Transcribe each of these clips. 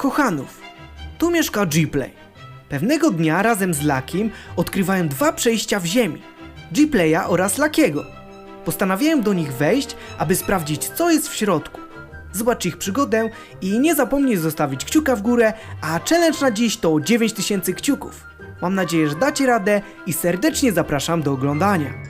Kochanów, tu mieszka G-Play. Pewnego dnia razem z Lakim odkrywają dwa przejścia w ziemi. G-Playa oraz Lakiego. Postanawiają do nich wejść, aby sprawdzić co jest w środku. Zobacz ich przygodę i nie zapomnij zostawić kciuka w górę, a challenge na dziś to 9000 kciuków. Mam nadzieję, że dacie radę i serdecznie zapraszam do oglądania.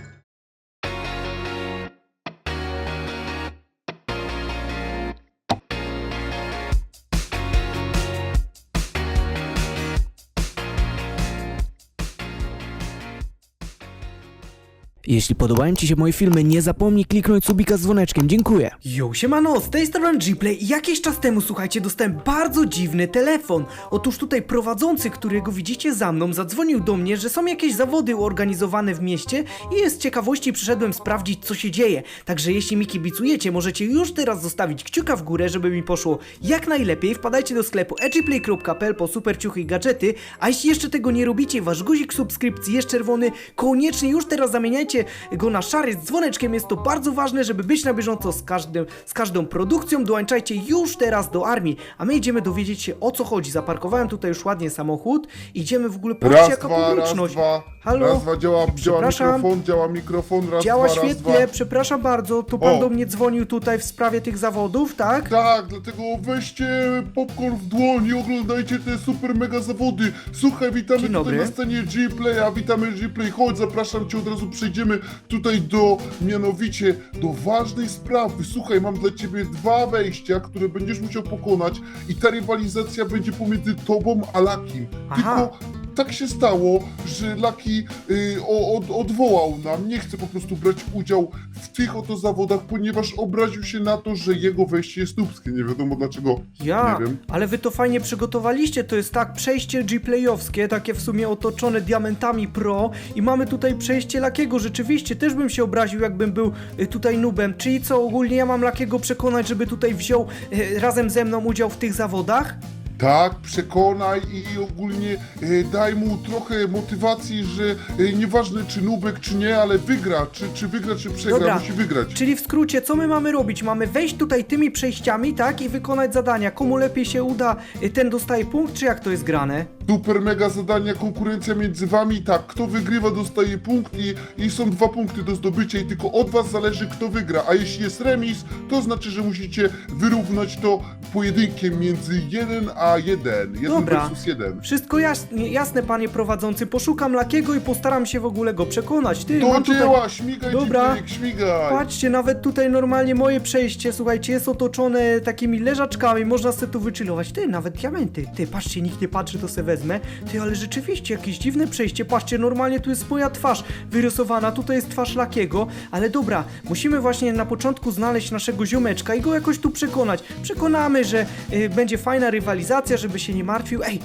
Jeśli podobają Ci się moje filmy, nie zapomnij kliknąć subika z dzwoneczkiem. Dziękuję. Yo, siemano, z tej strony Gplay jakiś czas temu, słuchajcie, dostałem bardzo dziwny telefon. Otóż tutaj prowadzący, którego widzicie za mną, zadzwonił do mnie, że są jakieś zawody organizowane w mieście i z ciekawości przyszedłem sprawdzić, co się dzieje. Także jeśli mi kibicujecie, możecie już teraz zostawić kciuka w górę, żeby mi poszło jak najlepiej. Wpadajcie do sklepu edgyplay.pl po super ciuchy i gadżety, a jeśli jeszcze tego nie robicie, wasz guzik subskrypcji jest czerwony, koniecznie już teraz zamieniajcie go na szary z dzwoneczkiem, jest to bardzo ważne, żeby być na bieżąco z, każdym, z każdą produkcją, dołączajcie już teraz do armii, a my idziemy dowiedzieć się o co chodzi. Zaparkowałem tutaj już ładnie samochód, idziemy w ogóle, patrzcie Raz, jaka dwa, raz, publiczność. dwa. Halo? Raz, dwa, działa, działa Przepraszam. mikrofon, działa mikrofon, raz, Działa dwa, raz, świetnie, dwa. przepraszam bardzo, to pan O. do mnie dzwonił tutaj w sprawie tych zawodów, tak? Tak, dlatego weźcie popcorn w dłoń i oglądajcie te super mega zawody. Słuchaj, witamy Dzień tutaj dobry. na scenie G-Playa, witamy G-Play, chodź, zapraszam cię, od razu przejdziemy tutaj do, mianowicie, do ważnej sprawy. Słuchaj, mam dla ciebie dwa wejścia, które będziesz musiał pokonać i ta rywalizacja będzie pomiędzy tobą a Lakim. Aha. Tylko tak się stało, że Laki y, od, odwołał nam, nie chce po prostu brać udziału w tych oto zawodach, ponieważ obraził się na to, że jego wejście jest nubskie. Nie wiadomo dlaczego. Ja, Nie wiem. ale wy to fajnie przygotowaliście, to jest tak przejście G-Playowskie, takie w sumie otoczone diamentami pro i mamy tutaj przejście Lakiego, rzeczywiście też bym się obraził jakbym był y, tutaj nubem, czyli co ogólnie ja mam Lakiego przekonać, żeby tutaj wziął y, razem ze mną udział w tych zawodach? Tak, przekonaj i, ogólnie e, daj mu trochę motywacji, że e, nieważne czy nubek, czy nie, ale wygra, czy, czy wygra, czy przegra, Dobra. musi wygrać. Czyli w skrócie, co my mamy robić? Mamy wejść tutaj tymi przejściami, tak, i wykonać zadania. Komu lepiej się uda, y, ten dostaje punkt, czy jak to jest grane? Super mega zadania, konkurencja między wami, tak, kto wygrywa dostaje punkt i, i są dwa punkty do zdobycia i tylko od was zależy kto wygra, a jeśli jest remis, to znaczy, że musicie wyrównać to pojedynkiem między 1 a 1, 1 Dobra. versus 1. Wszystko jasne, jasne, panie prowadzący. Poszukam Lakiego i postaram się w ogóle go przekonać. Ty, Do mam tutaj... dzieła, śmigaj Dobra. Dobra. śmigaj! Patrzcie, nawet tutaj normalnie moje przejście, słuchajcie, jest otoczone takimi leżaczkami, można sobie tu wychillować. Ty, nawet diamenty. Ty, patrzcie, nikt nie patrzy, to se wezmę. Ty, ale rzeczywiście, jakieś dziwne przejście. Patrzcie, normalnie tu jest moja twarz wyrysowana, tutaj jest twarz Lakiego. Ale dobra, musimy właśnie na początku znaleźć naszego ziomeczka i go jakoś tu przekonać. Przekonamy, że y, będzie fajna rywalizacja, żeby się nie martwił. Ej,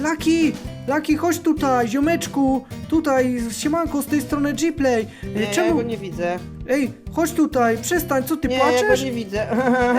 Laki! Laki, chodź tutaj, ziomeczku! Tutaj, siemanko, z tej strony G-Play. Nie, Czemu... ja go nie widzę. Ej, chodź tutaj, przestań, co ty nie, ja płaczesz? go nie widzę.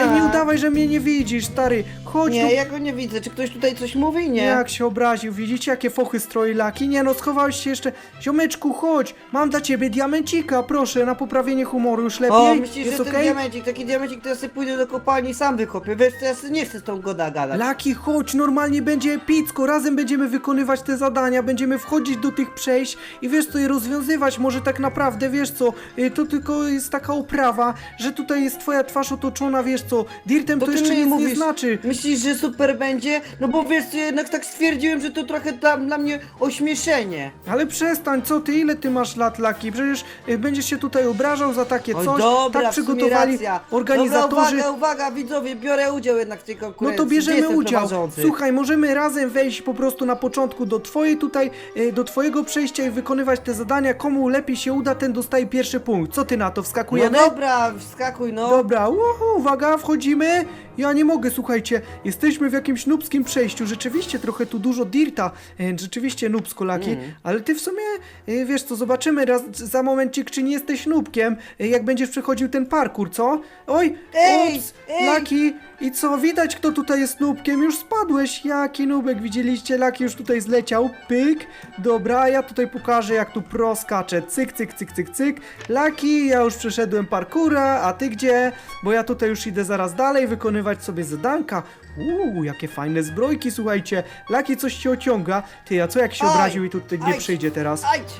Ej, nie udawaj, że mnie nie widzisz, stary. Chodź Nie, tu. ja go nie widzę. Czy ktoś tutaj coś mówi? Nie. Jak się obraził, widzicie jakie fochy stroi laki? Nie no, schowałeś się jeszcze. Ziomeczku, chodź, mam dla ciebie diamencika, proszę, na poprawienie humoru już lepiej. O, myślisz, Jest że ten okej? diamencik, taki diamencik, to ja sobie pójdę do kopalni i sam wykopię. Wiesz, to ja sobie nie chcę z tą goda gadać. Laki, chodź, normalnie będzie epicko, razem będziemy wykonywać te zadania, będziemy wchodzić do tych przejść i wiesz co, je rozwiązywać, może tak naprawdę, wiesz co, y, to tylko jest taka oprawa, że tutaj jest twoja twarz otoczona, wiesz co, dirtem to, jeszcze nic nie znaczy. myślisz, że super będzie? No bo wiesz, co, jednak tak stwierdziłem, że to trochę dla, dla mnie ośmieszenie. Ale przestań, co ty, ile ty masz lat, Laki? Przecież y, będziesz się tutaj obrażał za takie Oj, coś. dobra, tak w sumie przygotowali racja. organizatorzy. Dobra, uwaga, uwaga, widzowie, biorę udział jednak w tej No konkurencji. to Gdzie bierzemy udział. prowadzący? Słuchaj, możemy razem wejść po prostu na początku do twojej tutaj, y, do twojego przejścia i wykonywać te zadania. Komu lepiej się uda, ten dostaje pierwszy punkt. Co ty na to? No Wskakujemy? dobra, wskakuj, no. Dobra, uhu, uwaga, wchodzimy. Ja nie mogę, słuchajcie, jesteśmy w jakimś nubskim przejściu. Rzeczywiście trochę tu dużo dirta, e, rzeczywiście nubsko laki, Mm. ale ty w sumie, e, wiesz co, zobaczymy raz, za momencik, czy nie jesteś nubkiem, e, jak będziesz przechodził ten parkour, co? Oj, Ej, ups, ej. laki, I co, widać kto tutaj jest nubkiem? Już spadłeś, jaki nubek, widzieliście? Laki już tutaj zleciał, pyk. Dobra, ja tutaj pokażę jak tu pro skacze, cyk, cyk, cyk, cyk, cyk. Laki, ja już przeszedłem parkura, a ty gdzie? Bo ja tutaj już idę zaraz dalej wykonywać sobie zadanka. Uuu, jakie fajne zbrojki, słuchajcie. Laki coś się ociąga. Ty, a co jak się Aj, obraził i tutaj nie aj. przyjdzie teraz? Ajdź!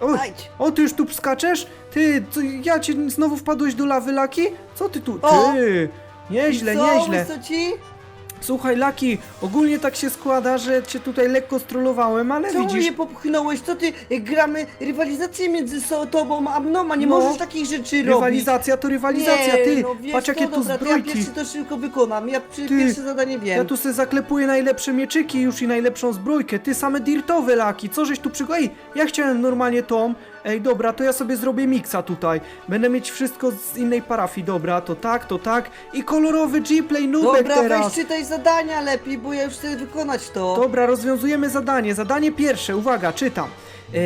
O, Ajdź! o, ty już tu skaczesz? Ty, co, ja cię znowu wpadłeś do lawy, Laki? Co ty tu? O! Ty! Nieźle, Co, nieźle. co ci? Słuchaj, Laki, ogólnie tak się składa, że cię tutaj lekko strollowałem, ale Czemu widzisz... mnie popchnąłeś? Co ty? Jak Gramy rywalizację między so, tobą a mną, a nie No. możesz takich rzeczy robić. Rywalizacja to rywalizacja, nie, ty! no wiesz Patrz co, jakie tu dobra, to ja zbrojki! pierwszy to szybko wykonam, ja przy, Ty, pierwsze zadanie wiem. Ja tu sobie zaklepuję najlepsze mieczyki już i najlepszą zbrojkę. Ty same dirtowe laki, co żeś tu przygo... Ej, ja chciałem normalnie tą. Ej, dobra, to ja sobie zrobię miksa tutaj. Będę mieć wszystko z innej parafii. Dobra, to tak, to tak. I kolorowy G-Play nubek Dobra, teraz. weź czytaj zadania lepiej, bo ja już chcę wykonać to. Dobra, rozwiązujemy zadanie. Zadanie pierwsze, uwaga, czytam. E,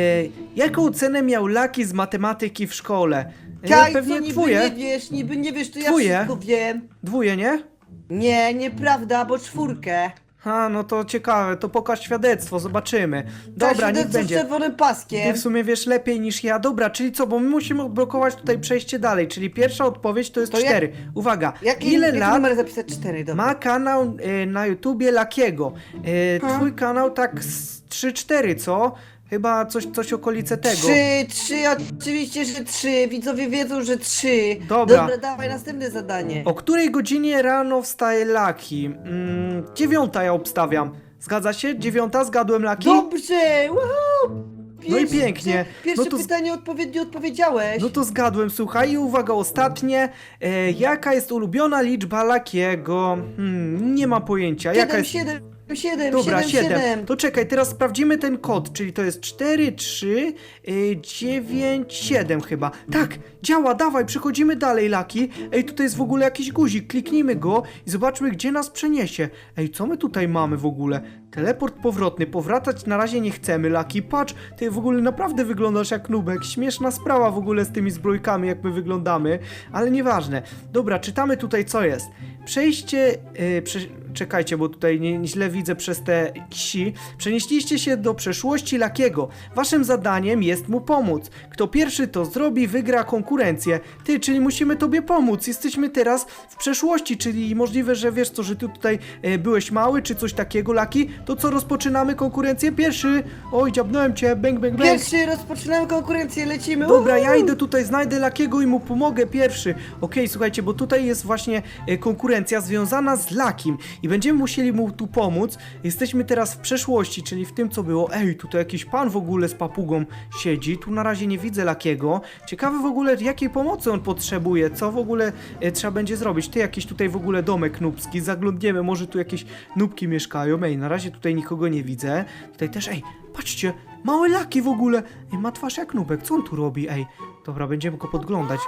jaką cenę miał Laki z matematyki w szkole? E, Kaj, co niby nie wiesz, niby nie wiesz, to ja Dwóje. wszystko wiem. Dwóje, nie? Nie, nieprawda, bo czwórkę. Ha, no to ciekawe, to pokaż świadectwo, zobaczymy. Dobra, tak, niech z będzie. Ty paskiem. w sumie wiesz lepiej niż ja. Dobra, czyli co, bo my musimy odblokować tutaj przejście dalej, czyli pierwsza odpowiedź to jest To jak- cztery. Uwaga, Jaki, ile jaki lat numer zapisać? Cztery, dobra. ma kanał e, na YouTubie Lakiego? E, Ha? twój kanał tak z 3-4, co? Chyba coś, coś okolice tego. Trzy, trzy, oczywiście, że trzy. Widzowie wiedzą, że trzy. Dobra. Dobra, dawaj następne zadanie. O której godzinie rano wstaje Laki? Mm, dziewiąta ja obstawiam. Zgadza się? Dziewiąta? Zgadłem Laki? Dobrze! Wow! No i pięknie. Pierwsze No to z- pytanie odpowiednio odpowiedziałeś. No to zgadłem, słuchaj, i uwaga, ostatnie. E, jaka jest ulubiona liczba Lakiego? Hmm, nie ma pojęcia. Jaka Siedem, jest... siedem, siedem, Dobra, siedem, 7. siedem. To czekaj, teraz sprawdzimy ten kod, czyli to jest 4, 3, y, 9, 7 chyba. Tak, działa, dawaj, przechodzimy dalej, Laki. Ej, tutaj jest w ogóle jakiś guzik, kliknijmy go i zobaczmy, gdzie nas przeniesie. Ej, co my tutaj mamy w ogóle? Teleport powrotny, powracać na razie nie chcemy, Laki. Patrz, ty w ogóle naprawdę wyglądasz jak nubek. Śmieszna sprawa w ogóle z tymi zbrojkami, jak my wyglądamy, ale nieważne. Dobra, czytamy tutaj, co jest. Przejście, yy, prze... czekajcie, bo tutaj nie, źle widzę przez te ksi. Przenieśliście się do przeszłości Lakiego. Waszym zadaniem jest mu pomóc. Kto pierwszy to zrobi, wygra konkurencję. Ty, czyli musimy tobie pomóc. Jesteśmy teraz w przeszłości, czyli możliwe, że wiesz co, że ty tutaj e, byłeś mały, czy coś takiego, Laki. To co, rozpoczynamy konkurencję? Pierwszy. Oj, dziabnąłem cię, bang, bang, bang. Pierwszy rozpoczynamy konkurencję, lecimy. Dobra, ja idę tutaj, znajdę Lakiego i mu pomogę pierwszy. Okej, słuchajcie, bo tutaj jest właśnie e, konkurencja związana z Lakim i będziemy musieli mu tu pomóc. Jesteśmy teraz w przeszłości, czyli w tym, co było. Ej, tutaj jakiś pan w ogóle z papugą siedzi. Tu na razie nie widzę Lakiego. Ciekawe w ogóle, jakiej pomocy on potrzebuje, co w ogóle e, trzeba będzie zrobić. Ty, jakiś tutaj w ogóle domek nubski, zaglądniemy, może tu jakieś nubki mieszkają. Ej, na razie tutaj nikogo nie widzę. Tutaj też, ej, patrzcie, Mały laki w ogóle! Ej, ma twarz jak nubek, co on tu robi? Ej, dobra, będziemy go podglądać.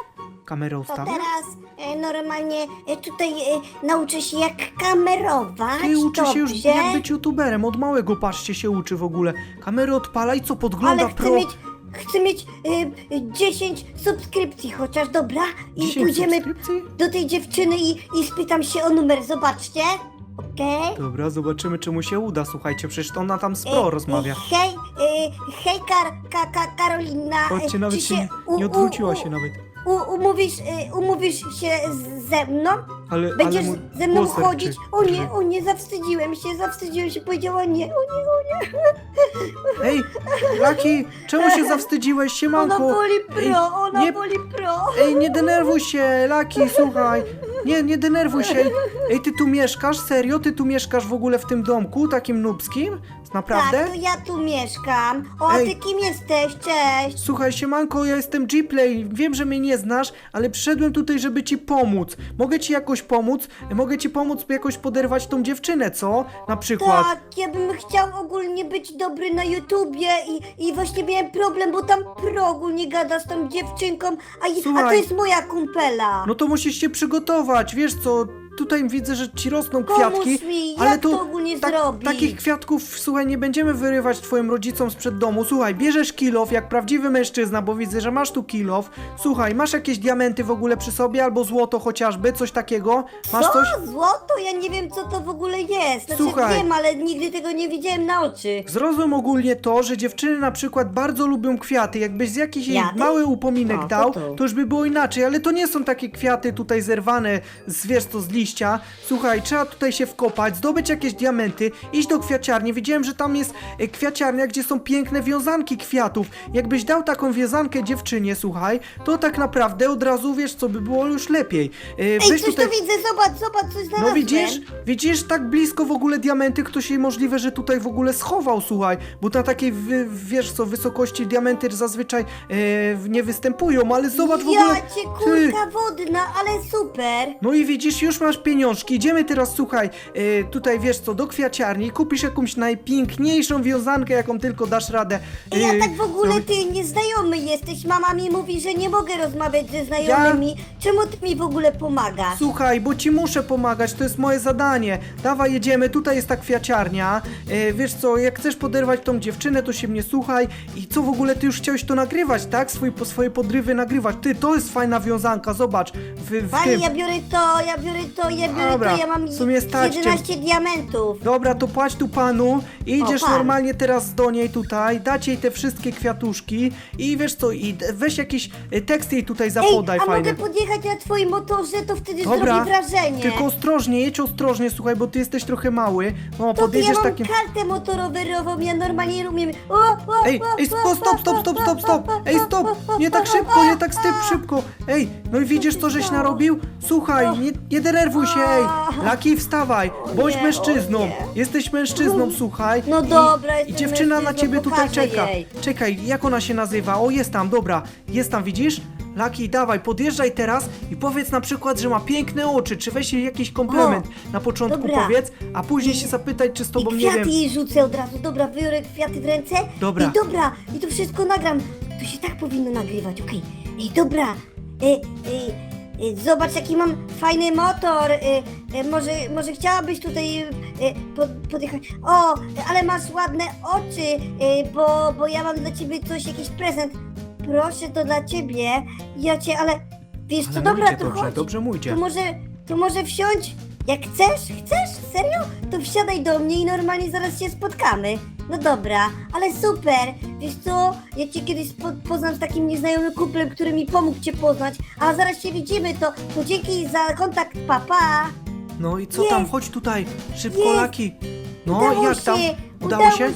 Kamerę To teraz e, normalnie e, tutaj e, nauczę się jak kamerować. Ty uczy się już dobrze? jak być youtuberem, od małego patrzcie się uczy w ogóle. Kamerę odpala i co, podgląda Ale chcę pro... mieć, chcę mieć e, e, 10 subskrypcji chociaż, dobra? I 10 pójdziemy subskrypcji? do tej dziewczyny i, i spytam się o numer, zobaczcie. Okej? Dobra, zobaczymy czy mu się uda, słuchajcie, przecież ona tam z E, pro rozmawia. Hej, e, hej Kar, ka, ka, Karolina. Chodźcie, nawet czy się nie, u- nie u- odwróciła u- się nawet. U, umówisz, e, umówisz się z, ze mną? Ale, Będziesz ale ze mną głos chodzić? serczy. O nie, o nie, zawstydziłem się, zawstydziłem się, powiedziała nie, o nie, o nie. Ej, Laki, czemu się zawstydziłeś, Ona siemanko? woli Ej, pro, ona nie- woli pro. Ej, nie denerwuj się, Laki, słuchaj. Nie, nie denerwuj się. Ej, ty tu mieszkasz? Serio? Ty tu mieszkasz w ogóle w tym domku takim nubskim? Naprawdę? Tak, to ja tu mieszkam. O, Ej. ty kim jesteś? Cześć. Słuchaj, siemanko, ja jestem G-Play. Wiem, że mnie nie znasz, ale przyszedłem tutaj, żeby ci pomóc. Mogę ci jakoś pomóc? Mogę ci pomóc jakoś poderwać tą dziewczynę, co? Na przykład. Tak, ja bym chciał ogólnie być dobry na YouTubie i, i właśnie miałem problem, bo tam pro ogólnie gada z tą dziewczynką, a, i- a to Słuchaj. jest moja kumpela. No to musisz się przygotować, wiesz co? Tutaj widzę, że ci rosną Pomóż kwiatki, mi, ale jak to, to ogólnie tak- zrobić? takich kwiatków, słuchaj, nie będziemy wyrywać twoim rodzicom sprzed domu. Słuchaj, bierzesz kilof jak prawdziwy mężczyzna, bo widzę, że masz tu kilof. Słuchaj, masz jakieś diamenty w ogóle przy sobie, albo złoto chociażby, coś takiego? Masz co? coś? Złoto? Ja nie wiem, co to w ogóle jest. Znaczy, Słuchaj. wiem, ale nigdy tego nie widziałem na oczy. Zrozum ogólnie to, że dziewczyny na przykład bardzo lubią kwiaty. Jakbyś z jakiś jej Kwiaty? mały upominek to dał, tu. to już by było inaczej, ale to nie są takie kwiaty tutaj zerwane z wiesz co, z liścia. Słuchaj, trzeba tutaj się wkopać, zdobyć jakieś diamenty, iść do kwiaciarni. Widziałem, że tam jest e, kwiaciarnia, gdzie są piękne wiązanki kwiatów. Jakbyś dał taką wiązankę dziewczynie, słuchaj, to tak naprawdę od razu wiesz co, by było już lepiej. E, Ej, weź coś tu widzę, zobacz, zobacz, coś znalazłem. no widzisz, widzisz tak blisko w ogóle diamenty, ktoś jej możliwe, że tutaj w ogóle schował, słuchaj, bo na takiej, wy, wiesz co, wysokości diamenty zazwyczaj e, nie występują, ale zobacz w ogóle... Ja cię kulka wodna, ale super. No i widzisz, już masz pieniążki, idziemy teraz, słuchaj, e, tutaj wiesz co, do kwiaciarni, kupisz jakąś najpiękniejszą wiązankę, jaką tylko dasz radę. Ej, E, a tak w ogóle no, ty nieznajomy jesteś. Mama mi mówi, że nie mogę rozmawiać ze znajomymi. Czemu ty mi w ogóle pomagasz? Słuchaj, bo ci muszę pomagać, to jest moje zadanie. Dawaj, jedziemy, tutaj jest ta kwiaciarnia. E, wiesz co, jak chcesz poderwać tą dziewczynę, to się mnie słuchaj. I co w ogóle, ty już chciałeś to nagrywać, tak? Swój, po swoje podrywy nagrywać. Ty, to jest fajna wiązanka, zobacz. W, w Pani, tym. ja biorę to, ja biorę to, ja biorę Dobra, to, ja mam w sumie stać cię. 11 diamentów. Dobra, to płać tu panu idziesz pan. normalnie teraz do niej tutaj, dać jej te wszystkie kwiatuszki i wiesz co, i d- weź jakiś e, tekst jej tutaj Ej, zapodaj a fajny. mogę podjechać na twoim motorze, to wtedy Dobra, zrobi wrażenie. tylko ostrożnie, jedź ostrożnie, słuchaj, bo ty jesteś trochę mały. No, to ty, ja podjedziesz mam takim... kartę motorowerową, ja normalnie umiem... O, o, Ej, o, ej, o, stop, stop, stop, stop, stop, stop! Ej, stop! Nie tak szybko, nie tak styp szybko! Ej, no i widzisz co żeś narobił? Słuchaj, nie, nie denerwuj się, ej! Laki, wstawaj! Bądź nie, mężczyzną! nie. Jesteś mężczyzną, słuchaj! No I- dobra, I jestem dziewczyna na mężczyzną, ciebie tutaj pokażę czeka. jej. Czekaj, jak ona się nazywa? O, jest tam, dobra. Jest tam, widzisz? Laki, dawaj, podjeżdżaj teraz i powiedz na przykład, że ma piękne oczy, czy weź jej jakiś komplement na początku dobra. powiedz, a później się zapytaj, czy z I tobą, nie kwiaty wiem... jej rzucę od razu. Dobra, wybiorę kwiaty w ręce. Dobra. I dobra, i to wszystko nagram. To się tak powinno nagrywać, okej. Ej, dobra. E, e, e, zobacz, jaki mam fajny motor. E, e, może, może chciałabyś tutaj pod, podjechać. O, ale masz ładne oczy, bo, bo ja mam dla ciebie coś, jakiś prezent. Proszę, to dla ciebie. Ja cię, ale wiesz co, Ale dobra, to dobrze, chodź. dobrze mójcie. To może, to może wsiądź? Jak chcesz? Chcesz? Serio? To wsiadaj do mnie i normalnie zaraz się spotkamy. No dobra, ale super. Wiesz co? Ja cię kiedyś spo, poznam z takim nieznajomym kuplem, który mi pomógł cię poznać, a zaraz się widzimy, to, to dzięki za kontakt, papa. Pa. No i co Jest. tam? Chodź tutaj, szybko Jest. Laki. No, Udało jak się, tam? Udało, Udało się?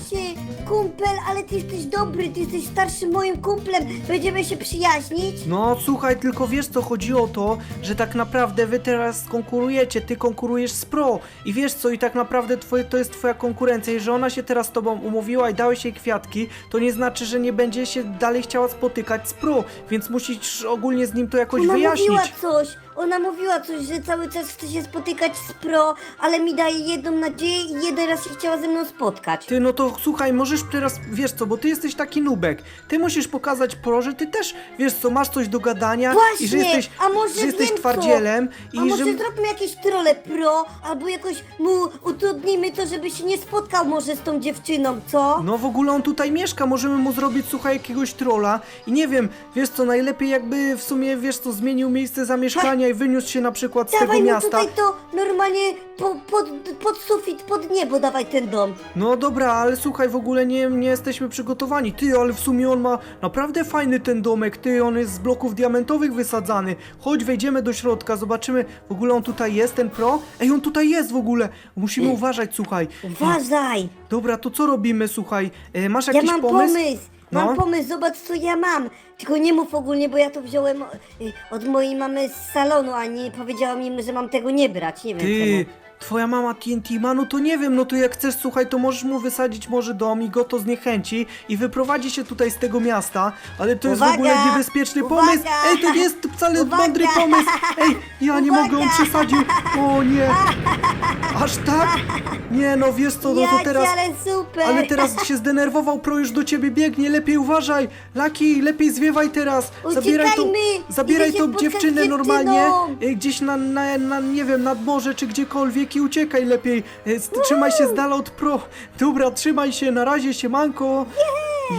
Kumpel, ale ty jesteś dobry, ty jesteś starszym moim kumplem. Będziemy się przyjaźnić? No słuchaj, tylko wiesz co, chodzi o to, że tak naprawdę wy teraz konkurujecie, ty konkurujesz z Pro i wiesz co, i tak naprawdę twoje, to jest twoja konkurencja i że ona się teraz z tobą umówiła i dałeś jej kwiatki, to nie znaczy, że nie będzie się dalej chciała spotykać z Pro, więc musisz ogólnie z nim to jakoś Ona wyjaśnić. mówiła coś, ona mówiła coś, że cały czas chce się spotykać z pro, ale mi daje jedną nadzieję i jeden raz się chciała ze mną spotkać. Ty, no to słuchaj, możesz teraz, wiesz co, bo ty jesteś taki nubek. Ty musisz pokazać pro, że ty też, wiesz co, masz coś do gadania Właśnie, i że jesteś, a może że jesteś wiem co? twardzielem i A może że... zróbmy jakieś trole pro, albo jakoś mu utrudnimy to, żeby się nie spotkał może z tą dziewczyną, co? No w ogóle on tutaj mieszka, możemy mu zrobić, słuchaj, jakiegoś trolla i nie wiem, wiesz co, najlepiej jakby w sumie, wiesz co, zmienił miejsce zamieszkania i wyniósł się na przykład z tego Dawaj mu miasta. tutaj to normalnie po, pod, pod sufit, pod niebo dawaj ten dom. No dobra, ale słuchaj, w ogóle nie, nie jesteśmy przygotowani. Ty, ale w sumie on ma naprawdę fajny ten domek, ty, on jest z bloków diamentowych wysadzany. Chodź, wejdziemy do środka, zobaczymy, w ogóle on tutaj jest, ten pro? Ej, on tutaj jest w ogóle, musimy uważać, słuchaj. Uważaj! Dobra, to co robimy, słuchaj, e, masz Ja jakiś mam pomysł? pomysł! Mam No. pomysł, zobacz co ja mam. Tylko nie mów ogólnie, bo ja to wziąłem y, od mojej mamy z salonu, a nie powiedziała mi, że mam tego nie brać. Nie wiem Ty, czemu. Twoja mama TNT ma, no to nie wiem, no to jak chcesz, słuchaj, to możesz mu wysadzić może dom i go to zniechęci i wyprowadzi się tutaj z tego miasta, ale to jest w Uwaga! ogóle niebezpieczny Uwaga! pomysł. Ej, to nie jest wcale Uwaga! mądry pomysł. Ej, ja nie mogę, on przesadził. O nie. Aż tak? Nie, no wiesz co, no to teraz... ale super! Ale teraz się zdenerwował, pro już do ciebie biegnie, lepiej uważaj! Laki, lepiej zwiewaj teraz! Zabieraj tą, Uciekajmy! zabieraj Idę się tą spotkać z dziewczynę dziewczyną! normalnie, y, gdzieś na, na, na, nie wiem, nad morze czy gdziekolwiek i uciekaj lepiej. S- Trzymaj się z dala od pro. Dobra, trzymaj się, na razie, siemanko.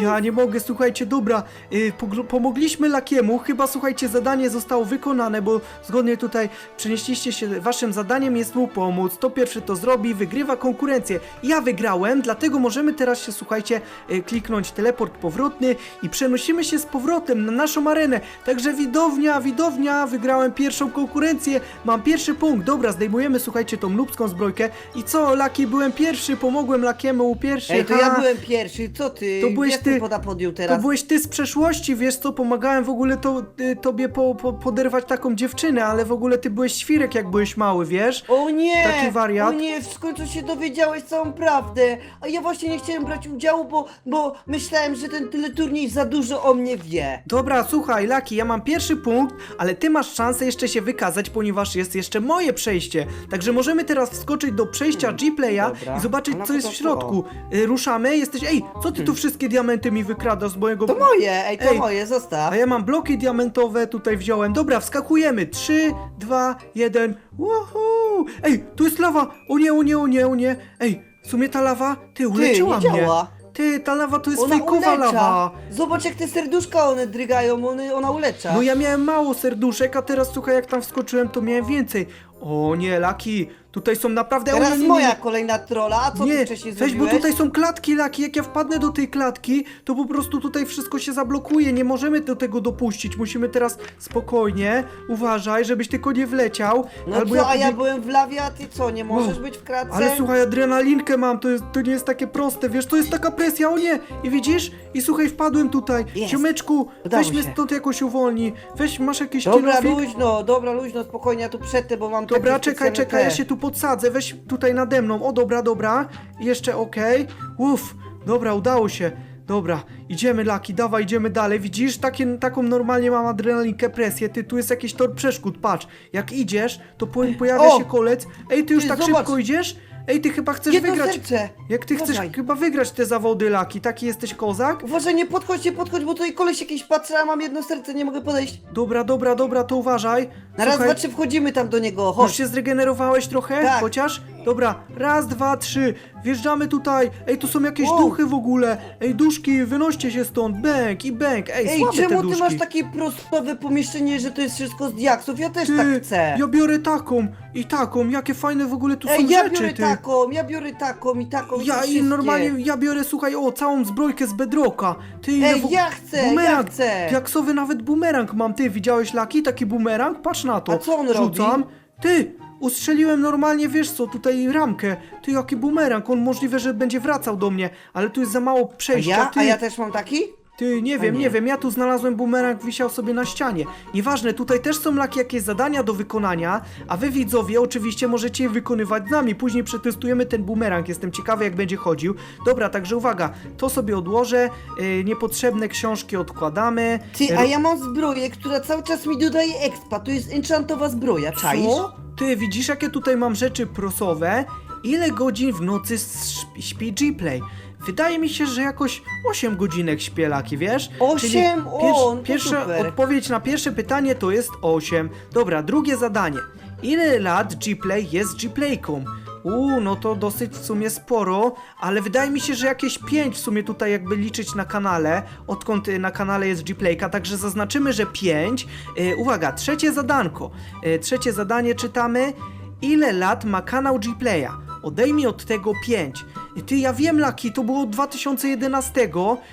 Ja nie mogę, słuchajcie, dobra, y, pogl- pomogliśmy Lakiemu, chyba, słuchajcie, zadanie zostało wykonane, bo zgodnie tutaj przenieśliście się, waszym zadaniem jest mu pomóc, to pierwszy to zrobi, wygrywa konkurencję. Ja wygrałem, dlatego możemy teraz się, słuchajcie, y, kliknąć teleport powrotny i przenosimy się z powrotem na naszą arenę, także widownia, widownia, wygrałem pierwszą konkurencję, mam pierwszy punkt, dobra, zdejmujemy, słuchajcie, tą lubską zbrojkę i co, Laki, byłem pierwszy, pomogłem Lakiemu pierwszy, Ej, to ha. ja byłem pierwszy, co ty? To byłeś Ty. podjął teraz? To byłeś ty z przeszłości, wiesz co, pomagałem w ogóle to, y, tobie po, po, poderwać taką dziewczynę, ale w ogóle ty byłeś świrek jak byłeś mały, wiesz? O nie! Taki wariat. O nie, w końcu się dowiedziałeś całą prawdę. A ja właśnie nie chciałem brać udziału, bo, bo myślałem, że ten teleturniej za dużo o mnie wie. Dobra, słuchaj, Laki, ja mam pierwszy punkt, ale ty masz szansę jeszcze się wykazać, ponieważ jest jeszcze moje przejście. Także możemy teraz wskoczyć do przejścia G-Playa Hmm, dobra. i zobaczyć, co jest w środku. Y, ruszamy, jesteś... Ej, co ty tu wszystkie diamenty mi wykradasz z mojego... To moje, ej, to Ej, moje, zostaw. A ja mam bloki diamentowe, tutaj wziąłem. Dobra, wskakujemy. 3, 2, 1. Woohoo! Ej, tu jest lawa! O nie, o nie, o nie, o nie. Ej, w sumie ta lawa, ty, uleczyła nie mnie. działa. Ty, ta lawa to jest Ona fejkowa ulecza. lawa. Zobacz jak te serduszka one drygają, one, ona ulecza. No ja miałem mało serduszek, a teraz słuchaj, jak tam wskoczyłem, to miałem więcej. O nie, Laki, tutaj są naprawdę... Teraz nie, nie, nie, moja kolejna trola, a co nie, ty wcześniej weź, bo tutaj są klatki, Laki, jak ja wpadnę do tej klatki, to po prostu tutaj wszystko się zablokuje, nie możemy do tego dopuścić, musimy teraz spokojnie, uważaj, żebyś tylko nie wleciał, No albo co, a ja byłem w lawie, a ty co, nie możesz Wow. być w kratce? Ale słuchaj, adrenalinkę mam, to, jest, to nie jest takie proste, wiesz, to jest taka presja, o nie! I widzisz? I słuchaj, wpadłem tutaj. Jest. Ziomeczku, Udało weź mnie się. stąd jakoś uwolni. Weź, masz jakiś Dobra, kilofik? luźno, dobra, luźno, spokojnie, ja tu przetę, bo mam Dobra, takie czekaj, specjalne czekaj, ja te. się tu podsadzę, weź tutaj nade mną. O, dobra, dobra. Jeszcze okej. Uff, dobra, udało się. Dobra, idziemy Laki, dawaj, idziemy dalej. Widzisz, Takie, taką normalnie mam adrenalinkę, presję. Ty, tu jest jakiś tor przeszkód, patrz. Jak idziesz, to po, pojawia O! się kolec. Ej, ty już Ty, tak zobacz. szybko idziesz? Ej, ty chyba chcesz Jedno wygrać. serce. Jak ty chcesz Uważaj. chyba wygrać te zawody, Laki. Taki jesteś kozak? Uważaj, nie podchodź, nie podchodź, bo tutaj koleś jakiś patrzy, a mam jedno serce, nie mogę podejść. Dobra, dobra, dobra, to uważaj. Na raz, Słuchaj, dwa, trzy wchodzimy tam do niego, Już chodź. się zregenerowałeś trochę? Tak. Chociaż? Dobra, raz, dwa, trzy. Wjeżdżamy tutaj. Ej, tu są jakieś Wow. duchy w ogóle. Ej, duszki, wynoście się stąd. Bęk i bęk. Ej, Ej, słabe te czemu ty duszki. masz takie prostowe pomieszczenie, że to jest wszystko z diaksów? Ja też Ty, tak chcę. Ja biorę taką i taką. Jakie fajne w ogóle tu Ej, są ja rzeczy, biorę ty. taką, ja biorę taką i taką Ja i wszystkie. normalnie, ja biorę, słuchaj, o, całą zbrojkę z bedroka. Ty, Ej, ile w- ja chcę, ja bumerang. chcę. Jaksowy nawet bumerang mam, ty, widziałeś Laki? Taki bumerang? Patrz na to. A co on robi? Rzucam. Ty, ustrzeliłem normalnie, wiesz co, tutaj ramkę. Ty, jaki bumerang, on możliwe, że będzie wracał do mnie, ale tu jest za mało A przejścia. ja? Ty, A ja też mam taki? Ty, nie wiem, nie. wiem, ja tu znalazłem bumerang, wisiał sobie na ścianie. Nieważne, tutaj też są jakieś zadania do wykonania, a wy widzowie oczywiście możecie je wykonywać z nami. Później przetestujemy ten bumerang, jestem ciekawy jak będzie chodził. Dobra, także uwaga, to sobie odłożę, yy, niepotrzebne książki odkładamy. Ty, a ja mam zbroję, która cały czas mi dodaje expa, to jest enchantowa zbroja, czaisz? Co? Ty, widzisz jakie tutaj mam rzeczy prosowe? Ile godzin w nocy śpi- śpi G-Play? Wydaje mi się, że jakoś 8 godzinek śpię Laki, wiesz? Osiem? O, no to pierwsza super. odpowiedź na pierwsze pytanie to jest 8. Dobra, drugie zadanie. Ile lat G-Play jest G-Playką? Uuu, no to dosyć w sumie sporo, ale wydaje mi się, że jakieś 5 w sumie tutaj jakby liczyć na kanale, odkąd y, na kanale jest G-Playka, także zaznaczymy, że 5. Y, uwaga, trzecie zadanko. Y, trzecie zadanie czytamy. Ile lat ma kanał G-Playa? Odejmij od tego 5. Ty, ja wiem, Laki, to było od 2011,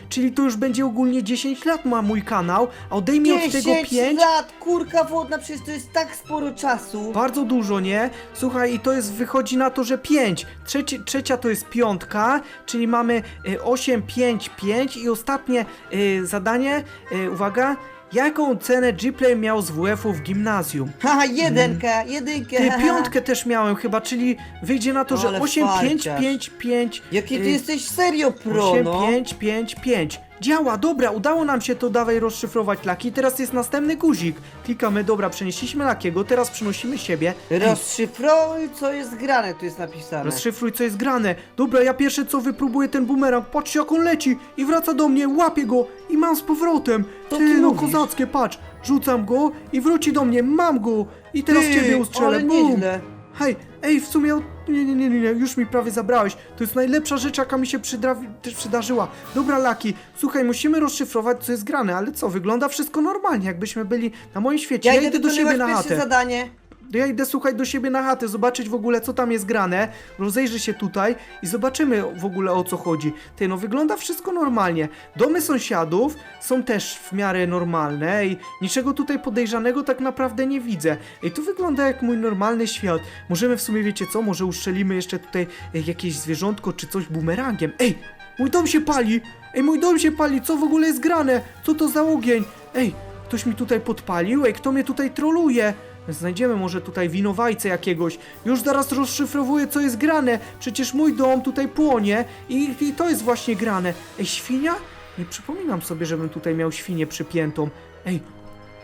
czyli to już będzie ogólnie 10 lat ma mój kanał, a odejmij od tego 10 5. lat, kurka wodna, przecież to jest tak sporo czasu. Bardzo dużo, nie? Słuchaj, i to jest, wychodzi na to, że 5. Trzeci, trzecia to jest piątka, czyli mamy y, 8, 5, 5 i ostatnie y, zadanie, y, uwaga, jaką cenę G-Play miał z WF-u w gimnazjum? Haha, jedynkę, jedynkę. Ty, piątkę też miałem chyba, czyli wyjdzie na to, że Ale 8, 5, farciarz. 5, 5. Jaki ty y, jesteś serio pro, 8, no. 5, 5, 5. Działa, dobra, udało nam się to dawaj rozszyfrować laki. Teraz jest następny guzik. Klikamy, dobra, przenieśliśmy lakiego, teraz przenosimy siebie. Rozszyfruj, co jest grane, tu jest napisane. Rozszyfruj, co jest grane. Dobra, ja pierwsze co wypróbuję ten bumerang. Patrzcie, jak on leci i wraca do mnie, łapię go i mam z powrotem. To ty, ty no mówisz. kozackie, patrz. Rzucam go i wróci do mnie, mam go. I teraz Ty, ciebie ustrzelę, ale bum. nieźle. Hej, ej, w sumie... Nie, nie, nie, nie, już mi prawie zabrałeś. To jest najlepsza rzecz, jaka mi się przydra- przydarzyła. Dobra, Laki, słuchaj, musimy rozszyfrować, co jest grane, ale co, wygląda wszystko normalnie, jakbyśmy byli na moim świecie. Ja, idę do siebie na chatę. zadanie. Ja idę, słuchaj, do siebie na chatę, zobaczyć w ogóle, co tam jest grane. Rozejrzę się tutaj i zobaczymy w ogóle, o co chodzi. Ty, no wygląda wszystko normalnie. Domy sąsiadów są też w miarę normalne i niczego tutaj podejrzanego tak naprawdę nie widzę. Ej, to wygląda jak mój normalny świat. Możemy w sumie, wiecie co, może uszczelimy jeszcze tutaj e, jakieś zwierzątko czy coś bumerangiem. Ej, mój dom się pali! Ej, mój dom się pali! Co w ogóle jest grane? Co to za ogień? Ej, ktoś mi tutaj podpalił? Ej, kto mnie tutaj troluje? Znajdziemy może tutaj winowajcę jakiegoś. Już zaraz rozszyfrowuję, co jest grane. Przecież mój dom tutaj płonie i, i to jest właśnie grane. Ej, świnia? Nie przypominam sobie, żebym tutaj miał świnię przypiętą. Ej,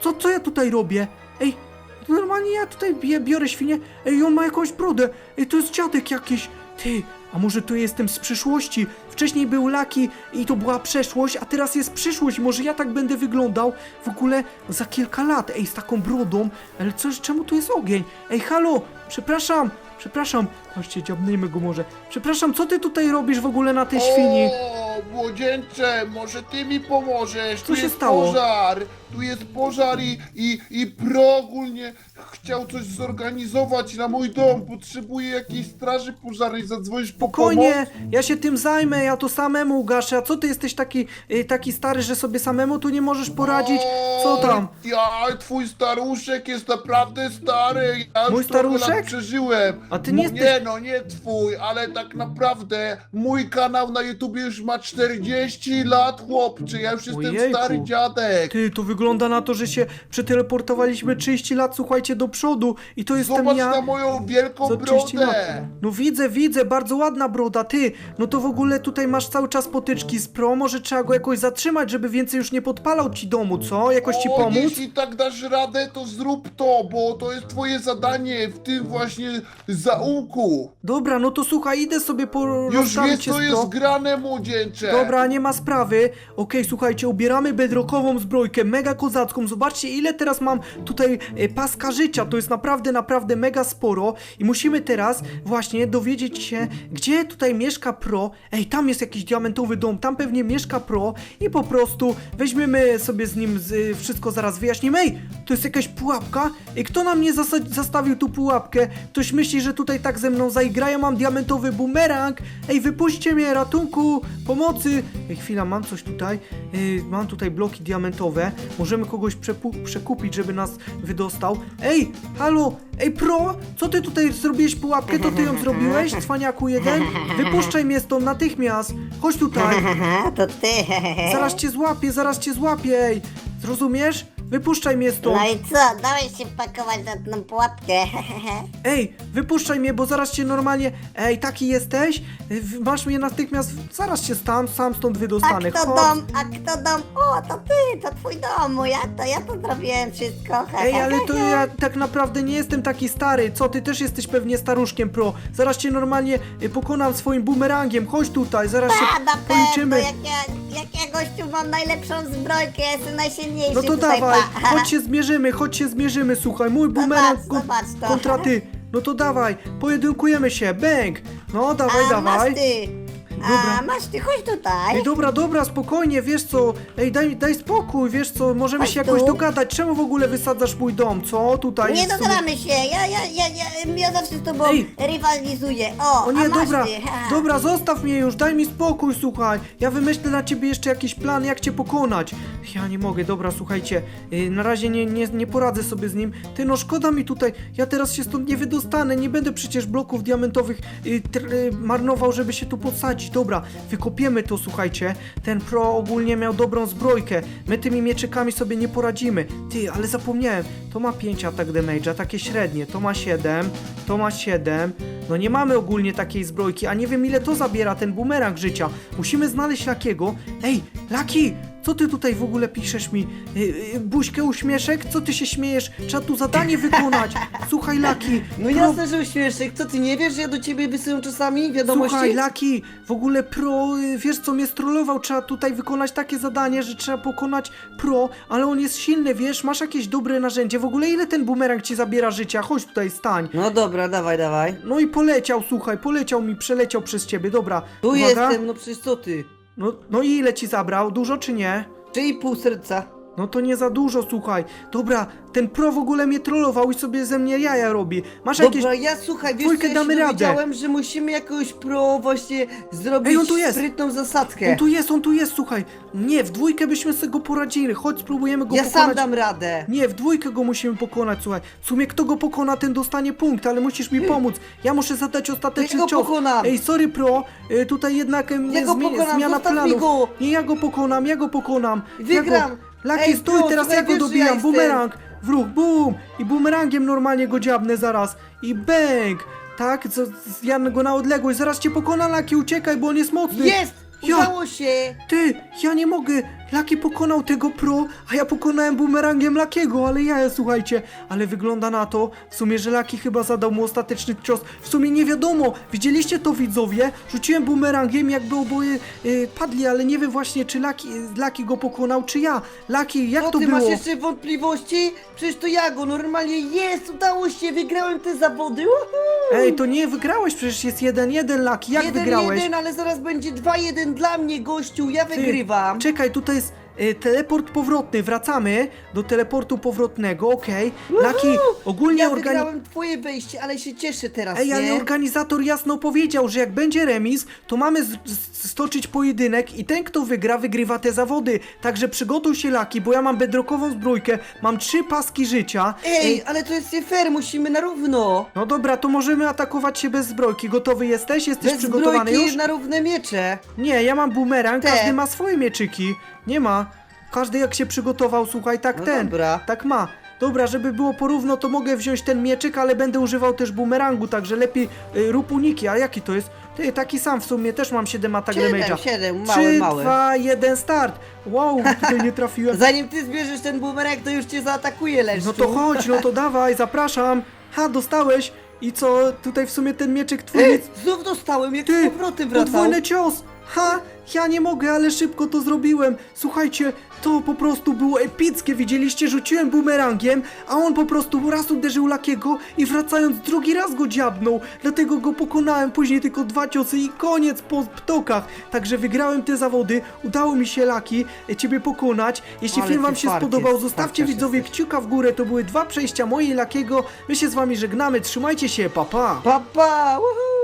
co, co ja tutaj robię? Ej, normalnie ja tutaj biorę świnię. Ej, on ma jakąś brodę. Ej, to jest dziadek jakiś. Ty, a może to jestem z przyszłości? Wcześniej był Laki i to była przeszłość, a teraz jest przyszłość. Może ja tak będę wyglądał w ogóle za kilka lat. Ej, z taką brodą. Ale coś, czemu tu jest ogień? Ej, halo, przepraszam, przepraszam. Chodźcie, dziabnijmy go może. Przepraszam, co ty tutaj robisz w ogóle na tej świni? Młodzieńcze, może ty mi pomożesz? Co tu się jest stało? pożar, tu jest pożar i, i, i pro ogólnie chciał coś zorganizować na mój dom. Potrzebuję jakiejś straży pożarnej, zadzwonisz po Spokojnie, pomoc? ja się tym zajmę, ja to samemu ugaszę. A co ty jesteś taki, y, taki stary, że sobie samemu tu nie możesz poradzić? Co tam? Ja, twój staruszek jest naprawdę stary. Ja już Mój trochę lat staruszek? przeżyłem. A ty nie Mu- jesteś- Nie, no nie twój, ale tak naprawdę mój kanał na YouTubie już ma 40 lat, chłopcze. Ja już jestem Ojejku. stary dziadek. Ty, to wygląda na to, że się przeteleportowaliśmy 30 lat, słuchajcie, do przodu i to jestem Zobacz ja. na moją wielką Za 30 lat. brodę. No widzę, widzę, bardzo ładna broda, ty. No to w ogóle tutaj masz cały czas potyczki z pro, może trzeba go jakoś zatrzymać, żeby więcej już nie podpalał ci domu, co? Jakoś ci O, pomóc? jeśli tak dasz radę, to zrób to, bo to jest twoje zadanie w tym właśnie zaułku. Dobra, no to słuchaj, idę sobie po Już wiesz, co jest grane, młodzieńcze. Dobra, nie ma sprawy. Okej, słuchajcie, ubieramy bedrockową zbrojkę, mega kozacką. Zobaczcie, ile teraz mam tutaj e, paska życia. To jest naprawdę, naprawdę mega sporo. I musimy teraz właśnie dowiedzieć się, gdzie tutaj mieszka Pro. Ej, tam jest jakiś diamentowy dom, tam pewnie mieszka Pro. I po prostu weźmiemy sobie z nim z, y, wszystko zaraz wyjaśnimy. Ej, to jest jakaś pułapka? I kto na mnie zastawił tu pułapkę? Ktoś myśli, że tutaj tak ze mną zaigra? Ja mam diamentowy bumerang. Ej, wypuśćcie mnie, ratunku, pomocy. Ej, chwila, mam coś tutaj. Mam tutaj bloki diamentowe. Możemy kogoś przekupić, żeby nas wydostał. Ej, halo, ej, pro, co ty tutaj zrobiłeś pułapkę? To ty ją zrobiłeś, cwaniaku jeden? Wypuszczaj mnie stąd natychmiast. Chodź tutaj. To ty. Zaraz cię złapię, zaraz cię złapię, ej. Zrozumiesz? Wypuszczaj mnie stąd. No i co, dałeś się pakować na tą pułapkę. Ej, wypuszczaj mnie, bo zaraz cię normalnie... Ej, taki jesteś? W- Masz mnie natychmiast... Zaraz cię sam, sam stąd A wydostanę. kto Chodź. dom, a kto dom? O, to ty, to twój dom, ja to, ja to zrobiłem wszystko. Ej, ale to ja tak naprawdę nie jestem taki stary. Co, ty też jesteś pewnie staruszkiem pro. Zaraz cię normalnie y, pokonam swoim bumerangiem. Chodź tutaj, zaraz się A, na pewno, policzymy. jak ja, jak ja gościu mam najlepszą zbrojkę, ja jestem najsilniejszy No to tutaj, dawaj, pa. chodź się zmierzymy, chodź się zmierzymy, słuchaj, mój bumerang Zobacz, zobacz to. kontra ty. No to dawaj, pojedynkujemy się, bęk. No dawaj, A, dawaj. masz ty. Dobra. A, masz ty, chodź tutaj. Ej, dobra, dobra, spokojnie, wiesz co, ej, daj, daj spokój, wiesz co, możemy Chodź się jakoś tu. dogadać, czemu w ogóle wysadzasz mój dom, co, tutaj Nie jest w sumie- dogadamy się, ja, ja, ja, ja, ja zawsze z tobą Ej. rywalizuję. O, O nie, a masz dobra, ty. ha. dobra, zostaw mnie już, daj mi spokój, słuchaj. Ja wymyślę dla ciebie jeszcze jakiś plan, jak cię pokonać. Ja nie mogę, dobra, słuchajcie, yy, na razie nie, nie, nie poradzę sobie z nim. Ty, no szkoda mi tutaj, ja teraz się stąd nie wydostanę, nie będę przecież bloków diamentowych yy, tr- yy, marnował, żeby się tu podsadzić. Dobra, wykopiemy to, słuchajcie. Ten pro ogólnie miał dobrą zbrojkę. My tymi mieczykami sobie nie poradzimy. Ty, ale zapomniałem. To ma 5 atak damage'a, takie średnie. To ma 7, to ma 7. No nie mamy ogólnie takiej zbrojki, a nie wiem ile to zabiera ten bumerang życia. Musimy znaleźć Lakiego. Ej, Laki! Co ty tutaj w ogóle piszesz mi? Y, y, buźkę uśmieszek? Co ty się śmiejesz? Trzeba tu zadanie wykonać. Słuchaj, Laki. No pro- jasne, że uśmieszek. Co ty nie wiesz, że ja do ciebie wysyłam czasami wiadomości? Słuchaj, Laki, w ogóle pro, y, wiesz co mnie strollował, trzeba tutaj wykonać takie zadanie, że trzeba pokonać pro, ale on jest silny, wiesz, masz jakieś dobre narzędzie, w ogóle ile ten bumerang ci zabiera życia, chodź tutaj, stań. No dobra, dawaj, dawaj. No i poleciał, słuchaj, poleciał mi, przeleciał przez ciebie, dobra. Tu uwaga. jestem, no przecież co ty? No, no i ile ci zabrał, dużo czy nie? Trzy i pół serca. No to nie za dużo, słuchaj. Dobra, ten pro w ogóle mnie trollował i sobie ze mnie jaja robi. Masz jakieś... Dobra, ja słuchaj, wiesz Dwójkę co, ja damy się radę. dowiedziałem, że musimy jakoś pro właśnie zrobić Ej, on tu jest. sprytną zasadkę. On tu jest, on tu jest, słuchaj. Nie, w dwójkę byśmy sobie go poradzili, chodź spróbujemy go ja pokonać. sam dam radę. Nie, w dwójkę go musimy pokonać, słuchaj. W sumie kto go pokona, ten dostanie punkt, ale musisz mi pomóc. Ja muszę zadać ostateczny Ja go cios. pokonam. Ej, sorry pro, y, tutaj jednak em, Ja go zmie- pokonam, zmiana zostaw mi planów. go. Nie, ja go pokonam, ja go pokonam. Wygram. Ja go... Laki, Ej, stój, teraz ja go dobijam, jestem- bumerang. W ruch, bum! I bumerangiem normalnie go dziabnę zaraz. I bang! Tak, z, z, ja go na odległość, zaraz cię pokona, Laki, uciekaj, bo on jest mocny. Jest! Ja- Udało się! Ty, ja nie mogę! Laki pokonał tego pro, a ja pokonałem bumerangiem Lakiego, ale ja, słuchajcie, ale wygląda na to, w sumie, że Laki chyba zadał mu ostateczny cios. W sumie nie wiadomo, widzieliście to widzowie? Rzuciłem bumerangiem, jakby oboje y, padli, ale nie wiem właśnie, czy Laki, Laki go pokonał, czy ja. Laki, jak Co to ty było? masz jeszcze wątpliwości? Przecież to ja go normalnie jest! Udało się! Wygrałem te zawody! Uhu! Ej, to nie wygrałeś, przecież jest 1-1 Laki, jak jeden, wygrałeś? jeden, ale zaraz będzie 2-1 dla mnie, gościu! Ja wygrywam! Czekaj, tutaj y, teleport powrotny, wracamy do teleportu powrotnego, okej. Laki, ogólnie Ja organi- wygrałem twoje wejście, ale się cieszę teraz, Ej, ale nie? organizator jasno powiedział, że jak będzie remis, to mamy z- z- stoczyć pojedynek i ten, kto wygra, wygrywa te zawody. Także przygotuj się, Laki, bo ja mam bedrockową zbrójkę, mam trzy paski życia. Ej, ale to jest nie fair, musimy na równo! No dobra, to możemy atakować się bez zbrojki. Gotowy jesteś? Jesteś Bez przygotowany zbrojki już? na równe miecze! Nie, ja mam bumerang, Te. każdy ma swoje mieczyki. Nie ma. Każdy jak się przygotował, słuchaj, tak No ten. dobra. Tak ma. Dobra, żeby było porówno, to mogę wziąć ten mieczyk, ale będę używał też bumerangu, także lepiej y, rób uniki. A jaki to jest? Ty, taki sam w sumie, też mam 7 atak Siedem, damage'a. siedem, mały, 3, mały. 2, 1, start! Wow, tutaj nie trafiłem. Zanim ty zbierzesz ten bumerang, to już cię zaatakuje, Leszczu! No to chodź, no to dawaj, zapraszam. Ha, dostałeś. I co, tutaj w sumie ten mieczyk twój nic... Znów dostałem, jak Ty, z powrotem wracał! podwójny cios! Ha! Ja nie mogę, ale szybko to zrobiłem. Słuchajcie, to po prostu było epickie. Widzieliście, rzuciłem bumerangiem, a on po prostu raz uderzył Lakiego i wracając drugi raz go dziabnął. Dlatego go pokonałem, później tylko dwa ciosy i koniec po ptokach. Także wygrałem te zawody, udało mi się Laki e, ciebie pokonać. Jeśli Ale film wam się farciarz, spodobał, zostawcie farciarz widzowie jesteś. kciuka w górę. To były dwa przejścia moje i Lakiego. My się z wami żegnamy, trzymajcie się, pa pa! Papa! Woohoo!